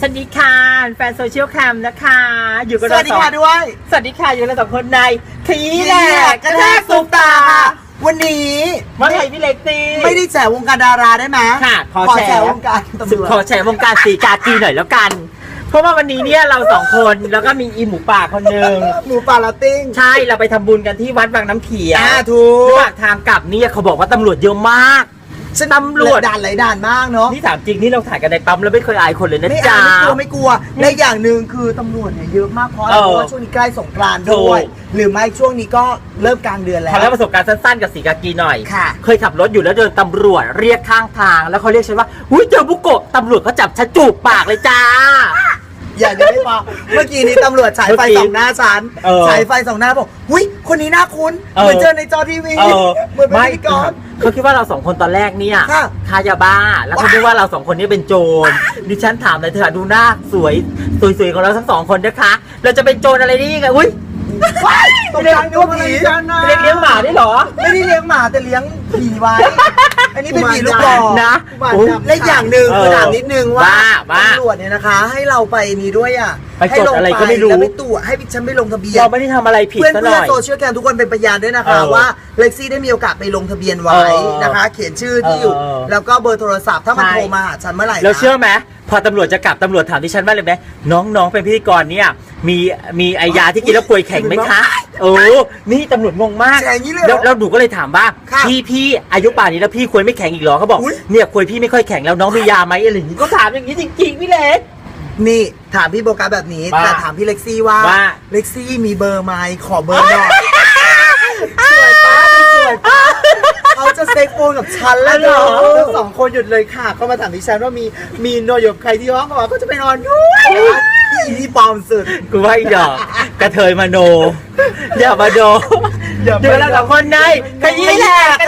สวัสดีค่ะแฟนโซเชียลแคมนะคะ อยู่กับสเราวัสดีสองค่ะด้วยสวัสดีค่ะอยู่กับเราสองคนในทีนี่แหแหละละกระแทกซุปตา วันนี้เมื่อไหร่พี่เล็กตีไม่ได้แจวงการดาราได้ไหมค่ะขอขอแชแจร์วงการตำรวจขอแชร์วงการสีกากีหน่อยแล้วกัน เพราะว่าวันนี้เนี่ยเราสองคนแล้วก็มีอีหมูป่าคนหนึ่งหมูป่าลาติ้งใช่เราไปทำบุญกันที่วัดบางน้ำเขียวอ่าถูระกหว่างทางกลับเนี่ยเขาบอกว่าตำรวจเยอะมาก ฉันตำรวจ ด่านไหลายด่านมากเนาะนี่ถามจริงนี่เราถ่ายกันในปั๊มแล้วไม่เคยอายคนเลยนะไม่จ๊ะอายไม่กลัวไม่กลัวและอย่างหนึ่งคือตำรวจเนี่ยเยอะมากเพราะอะไรเออเพราะว่าช่วงนี้ใกล้สงกรานต์ด้วย ถูก หรือไม่ช่วงนี้ก็เริ่มกลางเดือนแล้ว ขอเล่าประสบการณ์สั้นๆกับสีกากีหน่อย ค่ะเคยขับรถอยู่แล้วเดินตำรวจเรียกข้างทาง แล้วเขาเรียกฉันว่าอุ้ยเจอบุโกะตำรวจเขาจับฉันจูบปากเลยจ้า อย่าจะไม่พอเมื่อกี้นี้ตำรวจฉายไฟเมื่อกี้สองหน้าฉันเออฉายไฟสองหน้าบอกหุ้ยคนนี้น่าคุ้นเออ เหมือนเจอในจอทีวีเออเหมือนเป็นไม่พิธีกร เขาคิดว่าเราสองคนตอนแรกเนี่ยค่ะค้ายาบ้า แล้วเขาคิดว่าเราสองคนนี้เป็นโจรดิฉันถามเลยเธอดูหน้าสวยสวยๆของเราทั้งสองคนนะคะ เราจะเป็นโจรอะไรได้ยังไงอุ้ยตกใจนึกว่าผีเลี้ยงเลี้ยงหมาได้เหรอ ไม่ได้เลี้ยงหมาแต่เลี้ยงผีไว้ อันนี้เป็นผีลูกหลอกนะอุ๊ยและอย่างหนึ่งเออคือถามนิดนึงว่าว่าว่าตำรวจเนี่ยนะคะ ให้เราไปนี้ด้วยอะไปจดให้ลงอะไรก็ไม่รู้ แล้วไปตรวจให้ฉันไปลงทะเบียน เราไม่ได้ทำอะไรผิดเพื่อนซะหเพื่น่อนอย โซเชียลแคมทุกคนเป็นพยานด้วยนะคะ เออว่าเล็กซี่ได้มีโอกาสไปลงทะเบียนไว้เออนะคะ เขียนชื่อที่อยู่ เออ แล้วก็เบอร์โทรศัพท์ถ้ามันใช่โทรมาหาฉันเมื่อไหร่นะ เราเชื่อไหม พอตำรวจจะกลับตำรวจถามที่ฉันว่าเลยไหมน้องๆเป็นพิธีกรเนี่ยมีมีไอยาที่กินแล้วป่วยแข็งไหมคะโอ้นี่ตำรวจงงมากแข็งอย่างนี้เลยเหรแล้อวแล้วหนูก็เลยถามว่าค่ะพี่พี่อายุป่านนี้แล้วพี่ควรไม่แข็งอีกเหรอเขาบอกอุ๊ย เนี่ยควรพี่ไม่ค่อยแข็งแล้วน้องมียาไหมอะไรอย่างนี้ก็ถามอย่างนี้จริงๆพี่เล็ก นี่ถามพี่โบกัสแบบนี้ ว่าแต่ถามพี่เล็กซี่ว่า ว่า เล็กซี่มีเบอร์ไหมขอเบอร์หน่อยสวยป้าดูสวยป้าเขาจะเซ็กโฟนกับฉันแล้วเนาะทั้งสองคน หยุดเลยค่ะเขามาถามดิฉันว่ามีมีนอนอยู่กับใครที่ห้องเขาบอกว่าเขาจะไปนอนด้วยอีนี่ปลอมสุด กูว่าอีดอกกระเทยมาโน อย่ามาโนอย่ามาโนเดี๋ยวเราสองคนในขยี้แหลกกระดาษสุ